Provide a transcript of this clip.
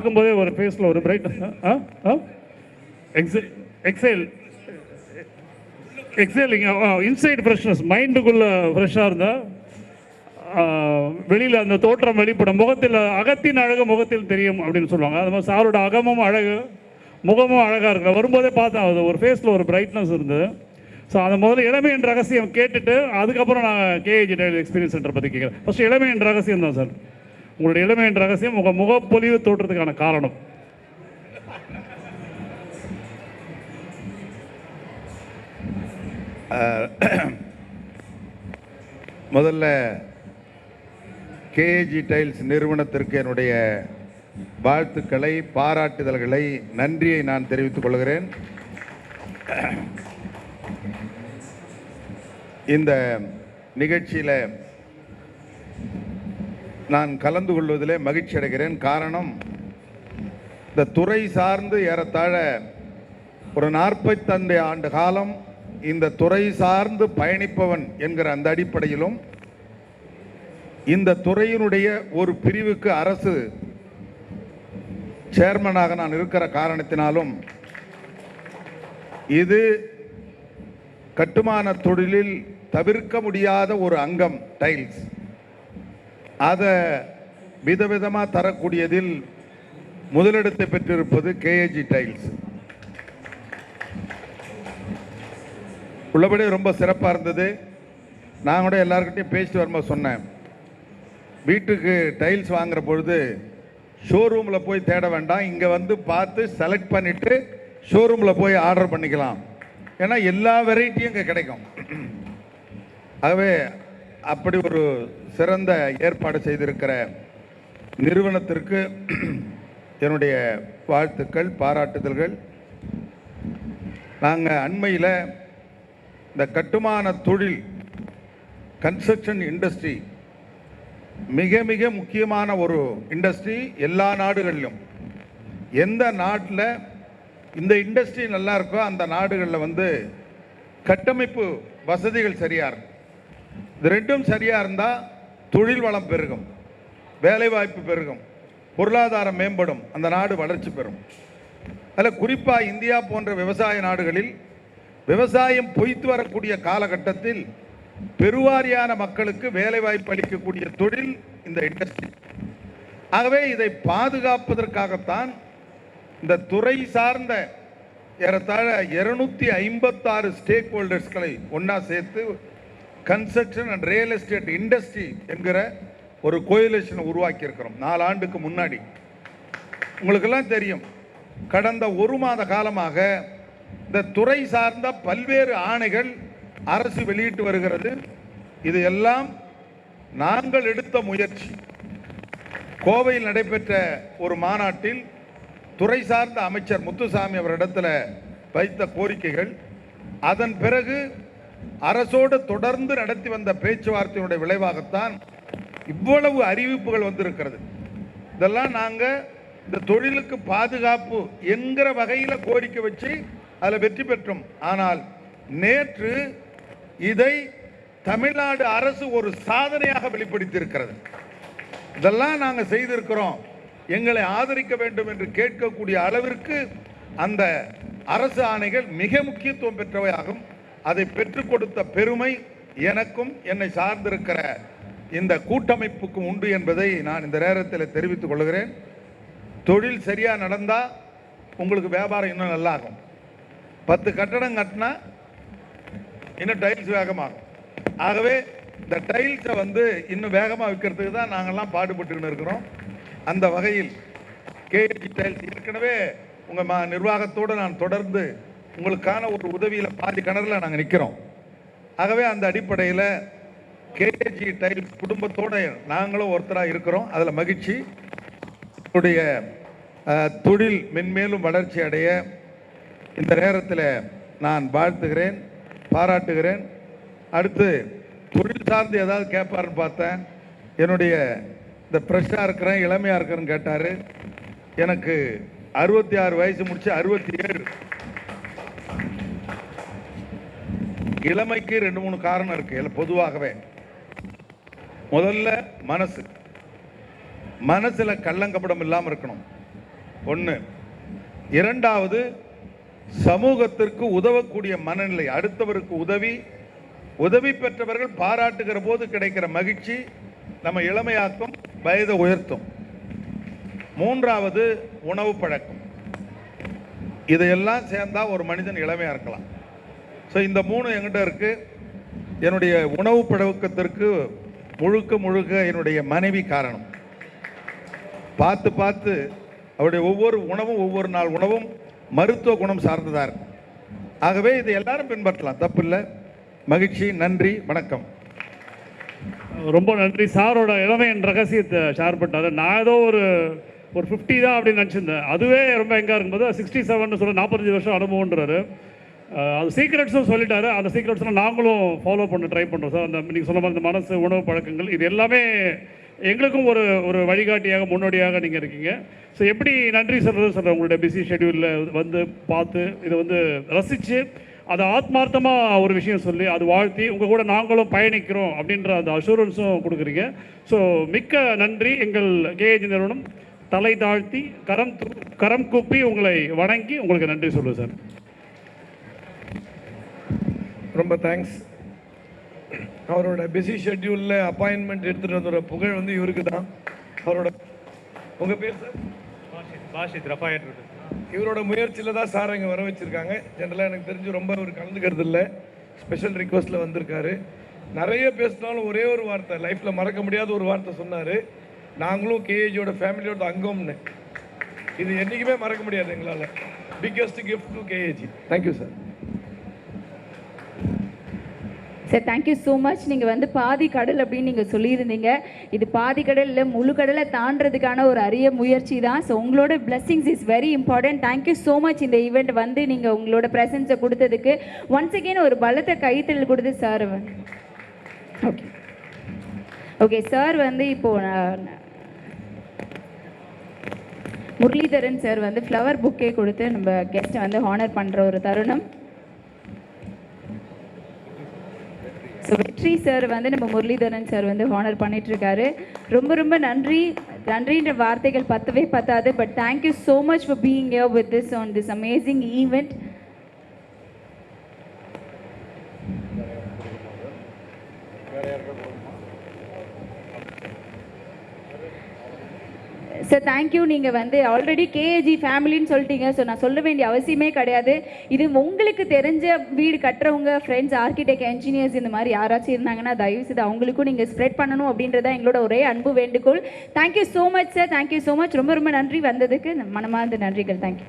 பார்க்கும்போதே ஒரு ஃபேஸில் ஒரு பிரைட் ஆ? ஆ? எக்ஸை எக்ஸைல் எக்ஸைலிங்க இன்சைட் ஃப்ரெஷ்னஸ் மைண்டுக்குள்ளே ஃப்ரெஷ்ஷாக இருந்தால் வெளியில் அந்த தோற்றம் வெளிப்படும். முகத்தில் அகத்தின் அழகு முகத்தில் தெரியும் அப்படின்னு சொல்லுவாங்க. அது மாதிரி சாரோட அகமும் அழகு முகமும் அழகாக இருக்கு. வரும்போதே பார்த்தேன் அது ஒரு ஃபேஸில் ஒரு பிரைட்னஸ் இருந்தது. ஸோ அந்த முதல்ல இளமையின் ரகசியம் கேட்டுட்டு அதுக்கப்புறம் நான் கேஏஜி டெய்லி எக்ஸ்பீரியன்ஸ் சென்டர் பற்றி கேட்குறேன் ஃபஸ்ட்டு இளமையின் ரகசியம் தான் சார் உங்களுடைய இளமையின் ரகசியம் உங்கள் முகப்பொலிவு தோற்றத்துக்கான காரணம். முதல்ல கேஏஜி டைல்ஸ் நிறுவனத்திற்கு என்னுடைய வாழ்த்துக்களை பாராட்டுதல்களை நன்றியை நான் தெரிவித்துக் கொள்கிறேன். இந்த நிகழ்ச்சியில் நான் கலந்து கொள்வதிலே மகிழ்ச்சி அடைகிறேன். காரணம் இந்த துறை சார்ந்து ஏறத்தாழ ஒரு நாற்பத்தைந்து ஆண்டு காலம் இந்த துறை சார்ந்து பயணிப்பவன் என்கிற அந்த அடிப்படையிலும் இந்த துறையினுடைய ஒரு பிரிவுக்கு அரசு சேர்மனாக நான் இருக்கிற காரணத்தினாலும் இது கட்டுமான தொழிலில் தவிர்க்க முடியாத ஒரு அங்கம் டைல்ஸ் அதை விதவிதமாக தரக்கூடியதில் முதலிடத்தை பெற்றிருப்பது கேஏஜி டைல்ஸ் உள்ளபடி ரொம்ப சிறப்பாக இருந்தது. நான் கூட எல்லாருக்கிட்டையும் பேசிட்டு வரும்போது சொன்னேன். வீட்டுக்கு டைல்ஸ் வாங்குற பொழுது ஷோரூமில் போய் தேட வேண்டாம். இங்கே வந்து பார்த்து செலக்ட் பண்ணிவிட்டு ஷோரூமில் போய் ஆர்டர் பண்ணிக்கலாம். ஏன்னா எல்லா வெரைட்டியும் இங்கே கிடைக்கும். ஆகவே அப்படி ஒரு சிறந்த ஏற்பாடு செய்திருக்கிற நிறுவனத்திற்கு என்னுடைய வாழ்த்துக்கள் பாராட்டுதல்கள். நாங்கள் அண்மையில் இந்த கட்டுமான தொழில் கன்ஸ்ட்ரக்ஷன் இண்டஸ்ட்ரி மிக மிக முக்கியமான ஒரு இண்டஸ்ட்ரி எல்லா நாடுகளிலும். எந்த நாட்டில் இந்த இண்டஸ்ட்ரி நல்லா இருக்கோ அந்த நாடுகளில் வந்து கட்டமைப்பு வசதிகள் சரியாக இருக்கும். இது ரெண்டும் சரியாக இருந்தால் தொழில் வளம் பெருகும். வேலைவாய்ப்பு பெருகும். பொருளாதாரம் மேம்படும். அந்த நாடு வளர்ச்சி பெறும். அதில் குறிப்பாக இந்தியா போன்ற விவசாய நாடுகளில் விவசாயம் பொய்த்து வரக்கூடிய காலகட்டத்தில் பெருவாரியான மக்களுக்கு வேலைவாய்ப்பு அளிக்கக்கூடிய தொழில் இந்த இண்டஸ்ட்ரி ஆகவே இதை பாதுகாப்பதற்காகத்தான் இந்த துறை சார்ந்த ஏறத்தாழ இருநூத்தி ஐம்பத்தாறு ஸ்டேக் ஹோல்டர்ஸ்களை ஒன்றா சேர்த்து construction and real estate industry என்கிற ஒரு கோயிலேஷனை உருவாக்கியிருக்கிறோம். நாலு ஆண்டுக்கு முன்னாடி. உங்களுக்கெல்லாம் தெரியும். கடந்த ஒரு மாத காலமாக இந்த துறை சார்ந்த பல்வேறு ஆணைகள் அரசு வெளியிட்டு வருகிறது. இது எல்லாம் நாங்கள் எடுத்த முயற்சி. கோவையில் நடைபெற்ற ஒரு மாநாட்டில் துறை சார்ந்த அமைச்சர் முத்துசாமி அவரிடத்தில் வைத்த கோரிக்கைகள். அதன் பிறகு அரசோடு தொடர்ந்து நடத்தி வந்த பேச்சுவார்த்தையினுடைய விளைவாகத்தான் இவ்வளவு அறிவிப்புகள் வந்திருக்கிறது. இதெல்லாம் நாங்கள் இந்த தொழிலுக்கு பாதுகாப்பு என்கிற வகையில் கோரிக்கை வச்சு அதில் வெற்றி பெற்றோம். ஆனால் நேற்று இதை தமிழ்நாடு அரசு ஒரு சாதனையாக வெளிப்படுத்தியிருக்கிறது. இதெல்லாம் நாங்கள் செய்திருக்கிறோம். எங்களை ஆதரிக்க வேண்டும் என்று கேட்கக்கூடிய அளவிற்கு அந்த அரசு ஆணைகள் மிக முக்கியத்துவம் பெற்றவையாகும். அதை பெற்றுக் கொடுத்த பெருமை எனக்கும் என்னை சார்ந்திருக்கிற இந்த கூட்டமைப்புக்கும் உண்டு என்பதை நான் இந்த நேரத்தில் தெரிவித்துக் கொள்கிறேன். தொழில் சரியாக நடந்தால் உங்களுக்கு வியாபாரம் இன்னும் நல்லா ஆகும் பத்து கட்டடம் கட்டினா இன்னும் டைல்ஸ் வேகமாகும். ஆகவே இந்த டைல்ஸை வந்து இன்னும் வேகமாக விற்கிறதுக்கு தான் நாங்கள்லாம் பாடுபட்டுக்கின்னு இருக்கிறோம். அந்த வகையில் கேஜி டைல்ஸ் ஏற்கனவே உங்கள் ம நிர்வாகத்தோடு நான் தொடர்ந்து உங்களுக்கான ஒரு உதவியில் பாதி கிணறுல நாங்கள் நிற்கிறோம் ஆகவே அந்த அடிப்படையில் கேஜி டைல்ஸ் குடும்பத்தோடு நாங்களும் ஒருத்தராக இருக்கிறோம். அதில் மகிழ்ச்சி. உடைய தொழில் மென்மேலும் வளர்ச்சி அடைய இந்த நேரத்தில் நான் வாழ்த்துகிறேன் பாராட்டுகிறேன். அடுத்து தொழில் சார்ந்து ஏதாவது கேட்பாருன்னு பார்த்தேன். என்னுடைய இந்த ஃப்ரெஷ்ஷாக இருக்கிறேன் இளமையாக இருக்கிறேன்னு கேட்டார். எனக்கு அறுபத்தி ஆறு வயசு முடிச்சு அறுபத்தி ஏழு. இளமைக்கு ரெண்டு மூணு காரணம் இருக்கு. இல்ல பொதுவாகவே. முதல்ல மனசு. மனசுல கள்ளங்கப்படம் இல்லாமல் இருக்கணும். ஒன்று இரண்டாவது சமூகத்திற்கு உதவக்கூடிய மனநிலை. அடுத்தவருக்கு உதவி. உதவி பெற்றவர்கள் பாராட்டுகிற போது கிடைக்கிற மகிழ்ச்சி நம்ம இளமையாக்கும் வயதை உயர்த்தும். மூன்றாவது உணவு பழக்கம். இதையெல்லாம் சேர்ந்தா ஒரு மனிதன் இளமையா இருக்கலாம். ஸோ இந்த மூணு என்கிட்ட இருக்கு. என்னுடைய உணவு பழக்கத்திற்கு முழுக்க முழுக்க என்னுடைய மனைவி காரணம். பார்த்து பார்த்து அவருடைய ஒவ்வொரு உணவும் ஒவ்வொரு நாள் உணவும் மருத்துவ குணம் சார்ந்ததாக இருக்கும் ஆகவே இதை எல்லாரும் பின்பற்றலாம். தப்பில்லை மகிழ்ச்சி நன்றி வணக்கம். ரொம்ப நன்றி. சாரோட இளமையின் ரகசியத்தை ஷேர் பண்ணார் நான் ஏதோ ஒரு ஒரு ஃபிஃப்டி தான் அப்படின்னு நினச்சிருந்தேன். அதுவே ரொம்ப எங்கே இருக்கும்போது சிக்ஸ்டி செவன் சொல்ல நாற்பத்தஞ்சு வருஷம் அனுபவம்ன்றாரு. அது சீக்ரெட்ஸும் சொல்லிட்டாரு. அந்த சீக்ரெட்ஸ்லாம் நாங்களும் ஃபாலோ பண்ண ட்ரை பண்ணுறோம் சார். அந்த நீங்கள் சொன்ன மாதிரி இந்த மனசு உணவு பழக்கங்கள் இது எல்லாமே எங்களுக்கும் ஒரு ஒரு வழிகாட்டியாக முன்னோடியாக நீங்கள் இருக்கீங்க. ஸோ எப்படி நன்றி சொல்கிறது சார் உங்களுடைய பிஸி ஷெடியூலில் வந்து பார்த்து இதை வந்து ரசித்து அதை ஆத்மார்த்தமாக ஒரு விஷயம் சொல்லி அது வாழ்த்தி உங்கள் கூட நாங்களும் பயணிக்கிறோம் அப்படின்ற அந்த அஷூரன்ஸும் கொடுக்குறீங்க. ஸோ மிக்க நன்றி. எங்கள் கேஏஜி நிறுவனம் தலை தாழ்த்தி கரம் கரம் கூப்பி உங்களை வணங்கி உங்களுக்கு நன்றி சொல்லுவேன் சார். ரொம்ப தேங்க்ஸ் அவரோட பிஸி ஷெட்யூலில் அப்பாயின்மெண்ட் எடுத்துகிட்டு வந்த புகழ் வந்து இவருக்கு தான். அவரோட உங்கள் பேர் சார் பாஷித் ரஃபாயட் இவரோட முயற்சியில் தான் சார் இங்கே வர வச்சுருக்காங்க. ஜென்ரலாக எனக்கு தெரிஞ்சு ரொம்ப அவர் கலந்துக்கிறது இல்லை. ஸ்பெஷல் ரிக்வஸ்ட்டில் வந்திருக்காரு. நிறைய பேசினாலும் ஒரே ஒரு வார்த்தை லைஃப்பில் மறக்க முடியாத ஒரு வார்த்தை சொன்னார். நாங்களும் கேஏஜியோட ஃபேமிலியோட அங்கம்னு. இது என்றைக்குமே மறக்க முடியாது எங்களால். Biggest gift to KAG thank you sir sir thank you so much நீங்கள் வந்து பாதி கடல் அப்படின்னு நீங்கள் சொல்லியிருந்தீங்க. இது பாதி கடல் இல்லை முழு கடலை தாண்டதுக்கான ஒரு அரிய முயற்சி தான். ஸோ உங்களோட blessings is very important thank you so much இந்த ஈவெண்ட் வந்து நீங்கள் உங்களோட ப்ரெசன்ஸை கொடுத்ததுக்கு. ஒன்ஸ் அகெயின் ஒரு பலத்தை கைத்தல் கொடுத்து சார் ஓகே ஓகே சார் வந்து இப்போது முரளிதரன் சார் வந்து ஃப்ளவர் புக்கே கொடுத்து நம்ம கெஸ்ட்டை வந்து ஹானர் பண்ணுற ஒரு தருணம். ஸோ வெற்றி சார் வந்து நம்ம முரளிதரன் சார் வந்து ஹானர் பண்ணிட்டு இருக்காரு ரொம்ப ரொம்ப நன்றி. நன்றின்ற வார்த்தைகள் பத்தவே பத்தாது. But thank you so much for being here with this on this amazing event sir thank you நீங்கள் வந்து ஆல்ரெடி கேஏஜி ஃபேமிலின்னு சொல்லிட்டீங்க. ஸோ நான் சொல்ல வேண்டிய அவசியமே கிடையாது. இது உங்களுக்கு தெரிஞ்ச வீடு கட்டுறவங்க ஃப்ரெண்ட்ஸ் ஆர்கிடெக்ட் என்ஜினியர்ஸ் இந்த மாதிரி யாராச்சும் இருந்தாங்கன்னா தயவு செய்து அவங்களுக்கும் நீங்கள் ஸ்ப்ரெட் பண்ணணும் அப்படின்றத எங்களோட ஒரே அன்பு வேண்டுகோள். Thank you so much sir thank you so much ரொம்ப ரொம்ப நன்றி வந்ததுக்கு. மனமார்ந்த நன்றிகள். தேங்க்யூ